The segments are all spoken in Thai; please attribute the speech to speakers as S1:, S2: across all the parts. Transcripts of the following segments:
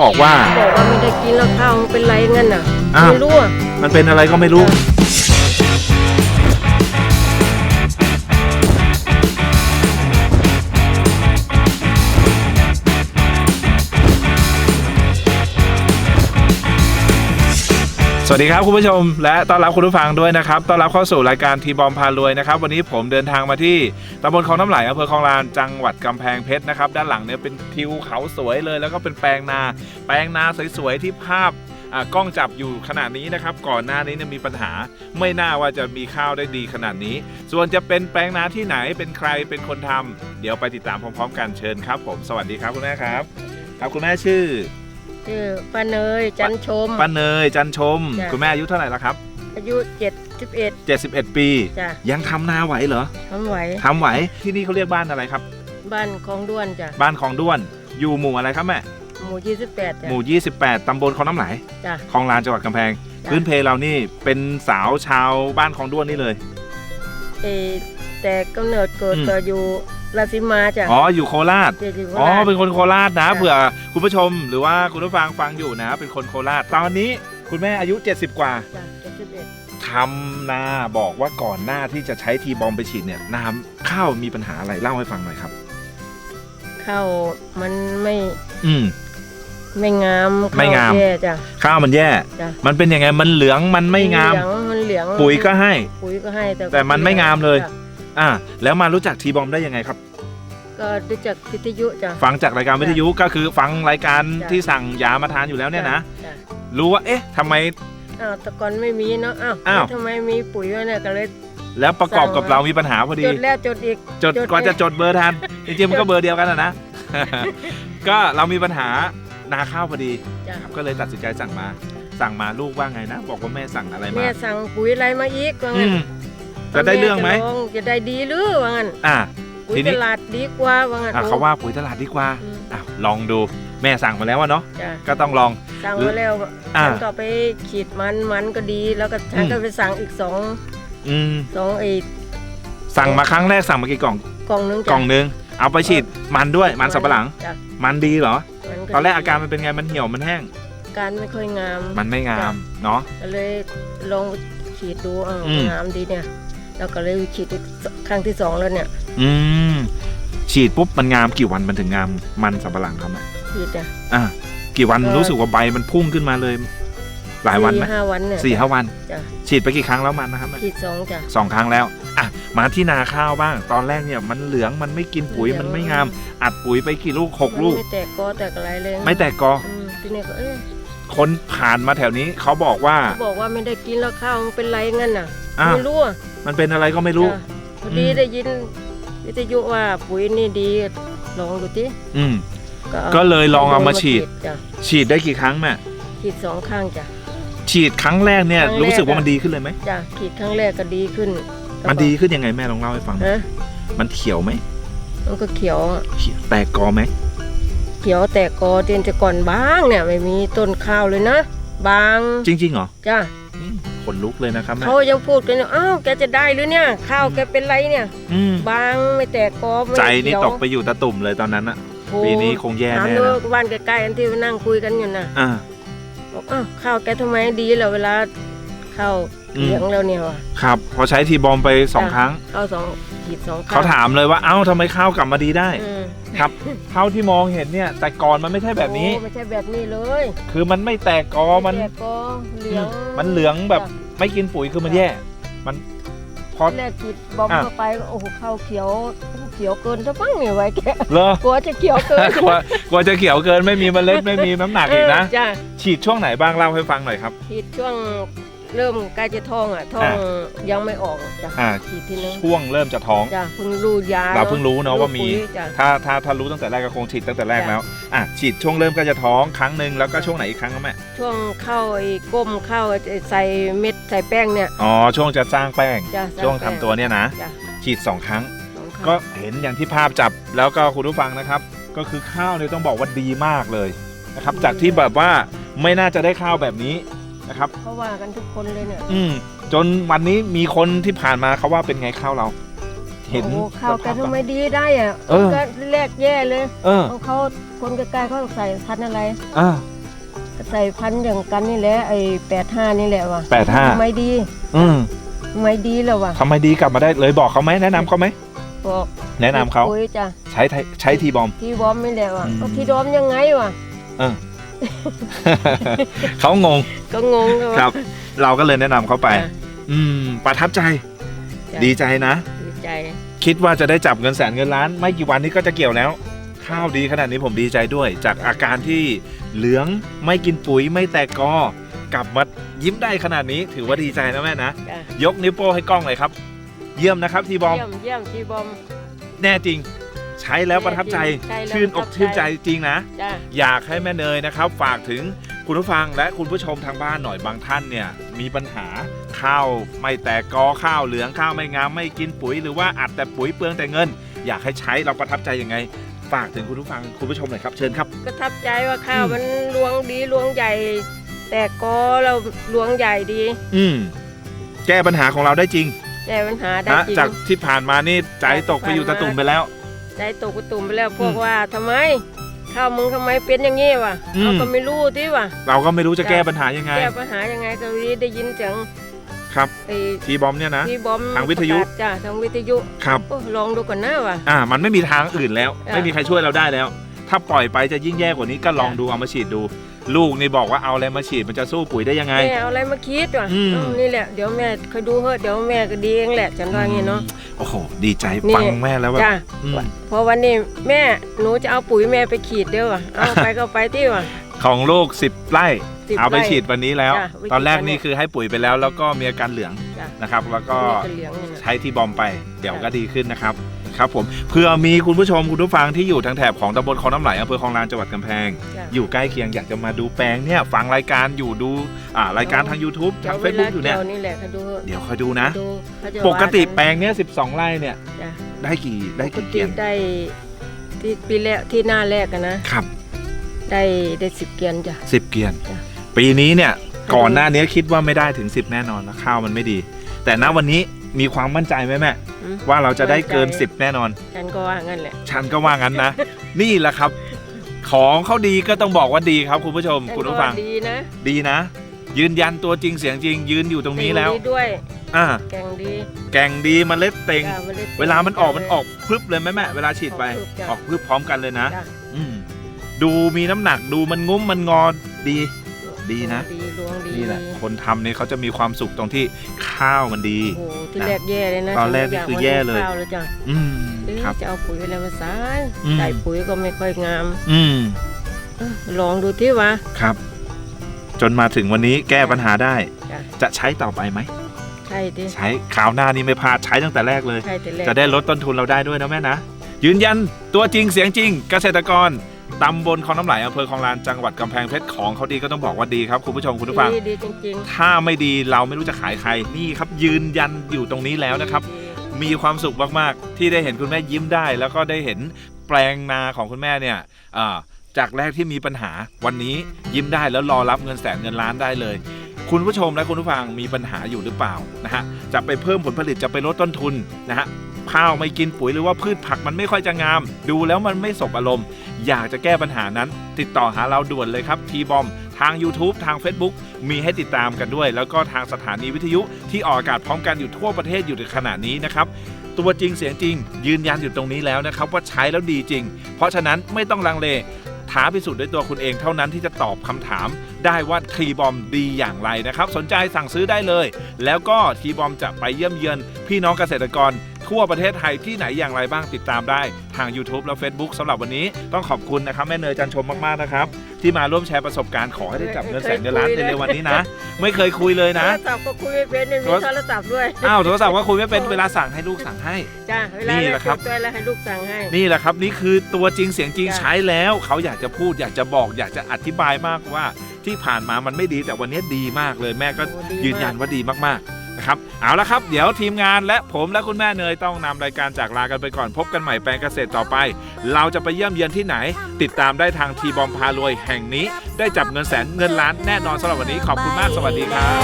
S1: บอกว่า
S2: บอกว่าไม่ได้กินแล้วข้าวมันเป็นไรงั้นน่ะ
S1: อ้าว
S2: ไม่รู้อะ
S1: มันเป็นอะไรก็ไม่รู้ สวัสดีครับคุณผู้ชม และต้อนรับคุณผู้ฟังด้วยนะครับต้อนรับเข้าสู่รายการทีบอมพารวยนะครับวันนี้ผมเดินทางมาที่ตำบลคลองน้ำไหลอำเภอคลองลานจังหวัดกำแพงเพชรนะครับด้านหลังเนี่ยเป็นทิวเขาสวยเลย แล้วก็เป็นแปลงนา แปลงนาสวยๆที่ภาพอ่ากล้องจับอยู่ขนาดนี้นะครับก่อนหน้านี้เนี่ยมีปัญหา ไม่น่าว่าจะมีข้าวได้ดีขนาดนี้ ส่วนจะเป็นแปลงนาที่ไหนเป็นใครเป็นคนทำเดี๋ยวไปติดตามพร้อม ๆ กันเชิญครับ ผมสวัสดีครับคุณแม่ครับ ครับคุณแม่ชื่อ
S2: ชื่อป้าเนยจันชม
S1: ป้าเนยจันชม
S2: จ้ะ
S1: คุณแม่อายุเท่าไหร่แล้วครับ
S2: อายุเจ็ดสิบเอ็ด
S1: 71 ปี
S2: จ้ะ
S1: ยังทำนาไหวเหรอ
S2: ทำไหว
S1: ทำไหวที่นี่เขาเรียกบ้านอะไรครับ
S2: บ้านคลองด้วนจ้ะ
S1: บ้านของด้วน อยู่หมู่อะไรครับแม่
S2: หมู่ยี่สิบแปดจ้ะ
S1: หมู่ 28 ตำบลคลองน้ำไหล
S2: จ้ะ
S1: คลองลานจังหวัดกำแพง
S2: จ้ะ
S1: พื้นเพเรานี่เป็นสาวชาวบ้านคลองด้วนนี่เลย
S2: เออแต่กำเนิดเกิด
S1: อืม
S2: ก็อยู่ ราชิมาจ้ะ
S1: อ๋ออยู่โคราช
S2: เดี๋ยวอยู่โค
S1: อ๋อ
S2: ราช
S1: เป็นคนโคราชนะ
S2: จ้ะ
S1: เผื่อคุณผู้ชมหรือว่าคุณผู้ฟังฟังอยู่นะ เป็นคนโคราช ตอนนี้คุณแม่อายุ 70 กว่า
S2: จ้ะเจ็ดสิบเอ็ด
S1: ทำนาบอกว่าก่อนหน้าที่จะใช้ทีบอมไปฉีดเนี่ยน้ำข้าวมีปัญหาอะไรเล่าให้ฟังหน่อยครับ
S2: ข้าวมันไม่
S1: อืม
S2: ไม่งาม
S1: ไม่งาม
S2: ข้วแย่จ้ะ
S1: ข้าวมันแย่
S2: จ้ะ
S1: มันเป็นยังไงมันเหลืองมันไม่งาม
S2: เหลืองมันเหลือง
S1: ปุ๋ยก็ให้
S2: ปุ๋ยก็ให้แต่
S1: แต่มันไม่งามเลย
S2: จ้ะ
S1: อ่าแล้วมารู้จักทีบอมได้ยังไงครับ
S2: ก็รู้จักวิทยุจ้ะ
S1: ฟังจากรายการวิทยุก็คือฟังรายการ
S2: จ้ะ
S1: ที่สั่งยามาทานอยู่แล้วเนี่ยนะ
S2: จ้ะ
S1: รู้ว่าเอ๊ะทำไม
S2: อ้าวแต่ก่อนไม่มีเนาะอ้าว
S1: อ้าว
S2: ทำไมมีปุ๋ยวะเนี่ยก็เลย
S1: แล้วประกอบกับ
S2: สั่ง
S1: เรามีปัญหาพอดี
S2: จดแล้วจดอีก
S1: จด
S2: จด
S1: กว่าจะ
S2: เอง
S1: จดเบอร์ทันจริงๆมันก็เบอร์เดียวกันนะนะ ก็เรามีปัญหานาข้าวพอดี
S2: จ้ะ
S1: ครับก็เลยตัดสินใจสั่งมา สั่งมาลูกว่าไงนะ บอกว่าแม่สั่งอะไรมา
S2: แม่สั่งปุ๋ยอะไรมาอีกว่า
S1: อื
S2: งั้น
S1: ม จะได้เรื่องไหม
S2: แจะลจะได้ดีหรือว่างั้น
S1: อ่า
S2: ปุ๋ย
S1: ทีนี้
S2: ตลาดดีกว่าว่างั้น
S1: อะเขาว่าปุ๋ยตลาดดีกว่า
S2: อืม
S1: อะลองดูแม่สั่งมาแล้วอะเนาะ
S2: จ้ะ
S1: ก็ต้องลอง
S2: สั่งมาแล้ว
S1: อ่า
S2: ฉันก็ไปขีดมันมันก็ดีแล้วก็ฉัน
S1: อืม
S2: ก็ไปสั่งอีกสอง
S1: อืม
S2: สองไอ้
S1: สั่งมาครั้งแรกสั่งมากี่กล่อง
S2: กล่องนึง
S1: กล่องนึงเอาไปฉีดมันด้วยมันสับปะหลัง
S2: จ้ะ
S1: มันดีเหรอ
S2: มัน
S1: ตอนแรกอาการมันเป็นไงมันเหี่ยวมันแห้ง
S2: การไม่ค่อยงาม
S1: มันไม่งามเนาะ
S2: ก็เลยลองฉีดดูอ้าว
S1: อืม
S2: งามดีเนี่ย แล้วก็เลยฉีดอีกครั้งที่สองแล้วเนี่ย
S1: อืมฉีดปุ๊บมันงามกี่วันมันถึงงามมันสับปะหลังครับอะ
S2: ฉีดเนี่ย
S1: อะกี่วัน
S2: ก็
S1: รู้สึกว่าใบมันพุ่งขึ้นมาเลย หลายวันไหม
S2: สี่ห้าวันเนี่ย
S1: สี่ห้าวัน
S2: จ้ะ
S1: ฉีดไปกี่ครั้งแล้วมันนะครับ
S2: ฉีดสองจ้ะ
S1: สองครั้งแล้วอะมาที่นาข้าวบ้าง ตอนแรกเนี่ยมันเหลืองมันไม่กินปุ๋ย
S2: เหลือง
S1: มันไม่งาม อัดปุ๋ยไปกี่ลูกหกลูก
S2: มันไม่แตกกอแตกอะไรเลย
S1: ไม่แตกกอ
S2: อืมทีนี้ก็เอ๊ะ
S1: คนผ่านมาแถวนี้เขาบอกว่า
S2: เขาบอกว่าไม่ได้กินแล้วข้าวมันเป็นไรงั้นน่ะ
S1: อ้าว
S2: ไม่รู้อะ
S1: มันเป็นอะไรก็ไม่รู้
S2: จ้ะพอดี
S1: อืม
S2: ได้ยินวิทยุว่าปุ๋ยนี่ดีลองดูที
S1: อืม
S2: อา
S1: ก็เลยลองเอามาฉีด
S2: จ้ะ
S1: ฉีดได้กี่ครั้งแม่
S2: ฉีดสองข้างจ้ะ
S1: ฉีดครั้งแรกเนี่ย
S2: ครั้งแรก
S1: รู้สึกว่า
S2: อะ
S1: มันดีขึ้นเลยไหม
S2: จ้ะฉีดครั้งแรกก็ดีขึ้น
S1: มันดีขึ้นยังไงแม่ลองเล่าให้ฟังหน่อย
S2: ฮะ
S1: มันเขียวไหม
S2: มันก็เขียวอะ
S1: เขียวแตกกอไหม
S2: เขียวแตกกอเตียนจะก่อนบางเนี่ยไม่มีต้นข้าวเลยนะบาง
S1: จริงๆเหรอ
S2: จ้ะ
S1: อืมขนลุกเลยนะครับแม่
S2: เขายังพูดกันอยู่อ้าวแกจะได้หรือเนี่ย ข้าวแกเป็นไรเนี่ย
S1: อืม
S2: บางไม่แตกกอไม่
S1: ใจนี่
S2: เขียว
S1: ตกไปอยู่ตะตุ่มเลยตอนนั้นอะ
S2: โอ้
S1: ปีนี้คงแย่
S2: ถาม
S1: แน่
S2: ดู
S1: นะ
S2: บ้านใกล้ๆกันที่นั่งคุยกันอยู่นะ
S1: อ่า
S2: บอกอ้าวข้าวแกทำไมดีเหรอเวลาข้าว
S1: อืม
S2: เหลืองแล้วเนี่ยวะ
S1: ครับ พอใช้ทีบอมไปสอง
S2: จ้ะ
S1: ครั้ง
S2: ข้าวสอง ขีดสองข้
S1: เขาถามเลยว่าเอ้าทำไมข้าวกลับมาดีได้
S2: อืม
S1: ครับเท่าที่มองเห็นเนี่ยแต่ก่อนมันไม่ใช่แบบนี้
S2: โอ้ไม่ใช่แบบนี้เลย
S1: คือมันไม่แตกกอมัน
S2: แตกกอเหลือง
S1: มันเหลืองแบบ
S2: จ้ะ
S1: ไม่กินปุ๋ยคือมันแย่ มันพอ
S2: แรกขีดบอม
S1: อะ
S2: เข้าไปก็โอ้โหข้าวเขียวโอ้โหเขียวเกินจะปั้งเนี่ยไว้แก
S1: เลอก
S2: ลัวจะเขียวเกิน
S1: กลัวกลัวจะเขียวเกินไม่มีเมล็ดไม่มีน้ำหนักอีกนะ
S2: เจ้ะ
S1: ฉีดช่วงไหนบ้างเล่าให้ฟังหน่อยครับ
S2: ฉีดช่วง เริ่มใกล้จะท้องอะท้อง
S1: อะ
S2: ยังไม่ออกจ้ะ
S1: อ่า
S2: ฉีดทีนึง
S1: ช่วงเริ่มจะท้อง
S2: จ้ะเพิ่งรู้ยา
S1: เราเพิ่งรู้เนาะว่ามี
S2: ปุ๋ยจ้ะ
S1: ถ้าถ้าถ้ารู้ตั้งแต่แรกก็คงฉีดตั้งแต่แรก
S2: จ้ะ
S1: แล้วอะฉีดช่วงเริ่มก็จะท้องครั้งหนึ่งแล้วก็ช่วงไหนอีกครั้งครับแม่
S2: ช่วงเข้าไอ้ก้มเข้าไอ้ใส่เม็ดใส่แป้งเนี่ย
S1: อ๋อช่วงจะสร้างแป้ง
S2: จ้ะ
S1: ช่วงทำ
S2: ใส่แป้
S1: ตัวเนี่ยนะ
S2: จ้ะ
S1: ฉีดสองครั้ง
S2: สองครั้ง
S1: ก็เห็นอย่างที่ภาพจับแล้วก็คุณผู้ฟังนะครับ ก็คือข้าวเนี่ยต้องบอกว่าดีมากเลยนะครับจากที่แบบว่าไม่น่าจะได้ข้าวแบบนี้ นะครับ
S2: เขาว่ากันทุกคนเลยเนี่ย
S1: อืมจนวันนี้มีคนที่ผ่านมาเขาว่าเป็นไงข้าวเรา เห็น
S2: โอ้ข้าวแกทำไมดีได้อะ
S1: เออ
S2: ก็แรกแย่เลย
S1: เออ
S2: ของเขาคนใกล้ๆเขาใส่พันธุ์อะไร
S1: อ่า
S2: ใส่พันธุ์อย่างกันนี่แหละไอ้แปดห้านี่แหละว่ะ
S1: 85
S2: ไม่ดี
S1: อืม
S2: ไม่ดีแล้วว่ะ
S1: ทำไมดีกลับมาได้เลยบอกเขาไหมแนะนำเขาไหม
S2: บอก
S1: แนะนำเขา
S2: ปุ๋ยจ้ะ
S1: ใช้ไทยใช้ทีบอม
S2: ที่บอมนี่แหละว่ะ
S1: อืม
S2: เอาที่บอมยังไงวะ
S1: เขางง
S2: ก็งงเลยว่ะ
S1: ครับ เราก็เลยแนะนำเขาไป
S2: จ้ะ
S1: อืม ประทับใจ
S2: จ้ะ
S1: ดีใจนะ
S2: ดีใจ
S1: คิดว่าจะได้จับเงินแสนเงินล้าน ไม่กี่วันนี้ก็จะเกี่ยวแล้ว ข้าวดีขนาดนี้ผมดีใจด้วย จากอาการที่เหลืองไม่กินปุ๋ยไม่แตกกอกลับมายิ้มได้ขนาดนี้ ถือว่าดีใจนะแม่นะ
S2: จ้ะ
S1: ยกนิ้วโป้ให้กล้องเลยครับ เยี่ยมนะครับทีบอม
S2: เยี่ยมเยี่ยมที่บอม
S1: แน่จริงใช้แล้วประทับใจ
S2: ใช่แล้ว
S1: ชื่นอก
S2: ประทับใจ
S1: ชื่นใจจริงนะ
S2: จ้ะ
S1: อยากให้แม่เนยนะครับ ฝากถึงคุณผู้ฟังและคุณผู้ชมทางบ้านหน่อยบางท่านเนี่ยมีปัญหาข้าวไม่แตกกอข้าวเหลืองข้าวไม่งามไม่กินปุ๋ย หรือว่าอัดแต่ปุ๋ยเปลืองแต่เงิน อยากให้ใช้เราประทับใจยังไง ฝากถึงคุณผู้ฟังคุณผู้ชมหน่อยครับเชิญครับ
S2: ก็ทับใจว่าข้าว
S1: อืม
S2: มันรวงดีรวงใหญ่ แต่ก็เรารวงใหญ่ดี
S1: อืมแก้ปัญหาของเราได้จริง
S2: แก้ปัญหาได้
S1: นะ
S2: จริง
S1: จากที่ผ่านมานี่ใจตกไปอยู่ตะตุ่มไปแล้ว
S2: ใจตกกระตุ่มไปแล้วพวก
S1: อืม
S2: ว่าทำไมข้าวมึงทำไมเป็นอย่างงี้วะ
S1: อืม
S2: เราก็ไม่รู้ที่วะ
S1: เราก็ไม่รู้จะแก้ปัญหายังไง
S2: แก้ปัญหายังไงก็ได้ยินเสียง
S1: ครับ
S2: ไอ้
S1: ทีบอมเนี่ยนะ
S2: ที่บอม
S1: ทางวิทยุ
S2: ประกศจ้ะทางวิทยุ
S1: ครับ
S2: โอ้ลองดูก่อนนะวะ
S1: อ่า มันไม่มีทางอื่นแล้ว
S2: อะ
S1: ไม่มีใครช่วยเราได้แล้ว ถ้าปล่อยไปจะยิ่งแย่กว่านี้ก็ลอง
S2: จ้ะ
S1: ดูเอามาฉีดดู ลูกนี่บอกว่าเอาอะไรมาฉีดมันจะสู้ปุ๋ยได้ยังไง
S2: แม่เอาอะไรมาคิดวะ
S1: อืม
S2: เอ้านี่แหละเดี๋ยวแม่คอยดูเฮ้อะเดี๋ยวแม่ก็ดีเองแหละฉันว่างี้เนาะ
S1: โอ้โห ดีใจ
S2: นี่
S1: ฟังแม่แล้วแบบ
S2: จ้ะ
S1: อืม
S2: เพราะวันนี้แม่หนูจะเอาปุ๋ยแม่ไปขีดเด้อวะเอาไปก็ไปที่วะ
S1: ของลูกสิบไร่
S2: 10
S1: เอาไป
S2: ไร่
S1: ฉีดวันนี้แล้ว
S2: จ้ะไปฉีด
S1: ตอนแรก
S2: วันนี้
S1: นี่คือให้ปุ๋ยไปแล้ว แล้วก็มีอาการเหลือง
S2: จ้ะ
S1: นะครับ แล้วก็
S2: นี่ก็เหลืองนี่นะ
S1: ใช้ที่บอมไป เดี๋ยว
S2: จ้ะ
S1: ก็ดีขึ้นนะครับ ครับผมเพื่อมีคุณผู้ชมคุณผู้ฟังที่อยู่ทางแถบของตำบลคลองน้ำไหลอำเภอคลองลานจังหวัดกำแพง
S2: จ้ะ
S1: อยู่ใกล้เคียงอยากจะมาดูแปลงเนี่ยฟังรายการอยู่ดูอ่ารายการทาง YouTube ทาง
S2: ดี๋ว
S1: Facebook อยู่เนี่ย
S2: วลานี่แหละเขาดูเถอะ
S1: เดี๋ยวคอยดูนะ
S2: ดูเขาจะ
S1: ปกติ
S2: ว่า
S1: แปลงเนี้ย12 ไร่เนี่ย
S2: จ้ะ
S1: ได้กี่ได้
S2: ปก
S1: กี่
S2: ติ
S1: เกียน
S2: ได้ที่ปีแรกที่หน้าแรกอะนะ ครับ ได้ได้สิบเกียนจ้ะ
S1: 10 เกียน
S2: จ้ะ
S1: ปีนี้เนี่ย
S2: ดู
S1: ก่อนหน้านี้คิดว่าไม่ได้ถึง 10 แน่นอนนะข้าวมันไม่ดี แต่ณวันนี้ มีความมั่นใจไหมแม่
S2: อืม
S1: ว่าเราจะได้เกิน
S2: มั่นใจ
S1: 10 แน่นอน
S2: ฉันก็ว่างั้นแหละ
S1: ฉันก็ว่างั้นนะ นี่แหละครับ ของเขาดีก็ต้องบอกว่าดีครับคุณผู้ชม
S2: ฉัน
S1: คุณ
S2: ก็
S1: ผู้ฟั
S2: ว่างดีนะ
S1: ดีนะ ยืนยันตัวจริงเสียงจริง ยืนอยู่ตรงนี้แล้ว
S2: ดีด้วย
S1: อ่า
S2: แกงดี
S1: แก่งดีมเมล็ดเต็ง
S2: จ้ะล็ด
S1: เวลามันออกมันออกพรึบเลยไหมแม่เวลาฉีดไป
S2: ออกพรึบจ้ะ
S1: ออกพรึบพร้อมกันเลยนะ
S2: จ้ะ
S1: อืมดูมีน้ำหนักดูมันงุ้มมันงอดี ดีนะ
S2: ดีรวงดี
S1: นี่แหละ คนทำเนี่ยเขาจะมีความสุขตรงที่ข้าวมันดี
S2: โอ้โหที่แรกแย่เลยนะ
S1: ตอนแรกนี่คือแย่เลย
S2: ฉันก็อากว่าข้าวเลยจ้ะ
S1: อืม
S2: เอ๊ะ
S1: ครับ
S2: จะเอาปุ๋ยอะไรมาใส่
S1: อืม
S2: ใส่ปุ๋ยก็ไม่ค่อยงาม
S1: อืม
S2: เอ้อลองดูที่วะ
S1: ครับ จนมาถึงวันนี้แก้ปัญหาได้
S2: จ้ะ
S1: จะใช้ต่อไปไหม
S2: ใช่ดิ
S1: ใช้คราวหน้านี้ไม่พลาดใช้ตั้งแต่แรกเลย
S2: ใช่แต่แรก
S1: จะได้ลดต้นทุนเราได้ด้วยนะแม่นะ ยืนยันตัวจริงเสียงจริงเกษตรกร ตำบลคลองน้ำไหลอำเภอคลองลานจังหวัดกำแพงเพชรของเขาดีก็ต้องบอกว่าดีครับคุณผู้ชมคุณผู้ฟัง
S2: ดีดีจริง
S1: ถ้าไม่ดีเราไม่รู้จะขายใครนี่ครับ ยืนยันอยู่ตรงนี้
S2: ๆ
S1: แล้วนะครับ
S2: ดี
S1: มีความสุขมากๆ ที่ได้เห็นคุณแม่ยิ้มได้ แล้วก็ได้เห็นแปลงนาของคุณแม่เนี่ยอ่าจากแรกที่มีปัญหาวันนี้ยิ้มได้แล้วรอรับเงินแสนเงินล้านได้เลย คุณผู้ชมและคุณผู้ฟังมีปัญหาอยู่หรือเปล่านะฮะจะไปเพิ่มผลผลิตจะไปลดต้นทุนนะฮะ ข้าวไม่กินปุ๋ยหรือว่าพืชผักมันไม่ค่อยจะงาม ดูแล้วมันไม่สบอารมณ์ อยากจะแก้ปัญหานั้น ติดต่อหาเราด่วนเลยครับทีบอมทาง YouTube ทาง Facebook มีให้ติดตามกันด้วย แล้วก็ทางสถานีวิทยุที่ออกอากาศพร้อมกันอยู่ทั่วประเทศอยู่ในขณะนี้นะครับตัวจริงเสียงจริง ยืนยันอยู่ตรงนี้แล้วนะครับว่าใช้แล้วดีจริง เพราะฉะนั้นไม่ต้องลังเลท้าพิสูจน์ด้วยตัวคุณเองเท่านั้นที่จะตอบคำถาม ได้ว่าทีบอมดีอย่างไรนะครับ สนใจสั่งซื้อได้เลย แล้วก็ทีบอมจะไปเยี่ยมเยือนพี่น้องเกษตรกร ทั่วประเทศไทยที่ไหนอย่างไรบ้างติดตามได้ทาง YouTube และ Facebook สำหรับวันนี้ต้องขอบคุณนะครับแม่เนยจันชมมากๆนะครับที่มาร่วมแชร์ประสบการณ์ขอให้ได้จับเงินแสนเงินล้านในเร็ววันนี้นะ ไม่เคยคุยเลย
S2: โท
S1: นะ
S2: รศัพท์ก็คุยไม่เป็นไม่มีโทรศัพท์ด้วย
S1: อ้าวโทรศัพท์ว่าคุยไม่เป็นเวลาสั่งให้ลูกสั่งให้
S2: จ้าเวลา
S1: นี่
S2: แร
S1: แห
S2: ก
S1: ละครับ
S2: ตัวแล้วให้ลูกสั่งให้
S1: นี่แหละครับ นี่คือตัวจริงเสียงจริง
S2: จ้ะ
S1: ใช้แล้ว เขาอยากจะพูดอยากจะบอกอยากจะอธิบายมากว่าที่ผ่านมามันไม่ดีแต่วันนี้ดีมากเลยแม่ก็
S2: โอ้ดี
S1: ยืนยันว่าดีมากๆ นะครับ เอาละครับ เดี๋ยวทีมงานและผมและคุณแม่เนยต้องนำรายการจากลากันไปก่อนพบกันใหม่แปลงเกษตรต่อไป เราจะไปเยี่ยมเยียนที่ไหน ติดตามได้ทางทีบอมพารวยแห่งนี้ ได้จับเงินแสนเงินล้านแน่นอนสำหรับวันนี้ขอบคุณมากสวัสดีครับ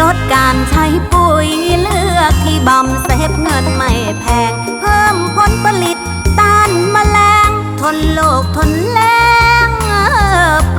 S3: ลดการใช้ปุ๋ยเลือกที่บอมเซฟเงินไม่แพง เพิ่มผลผลิตต้านแมลง ทนโลกทนแรงป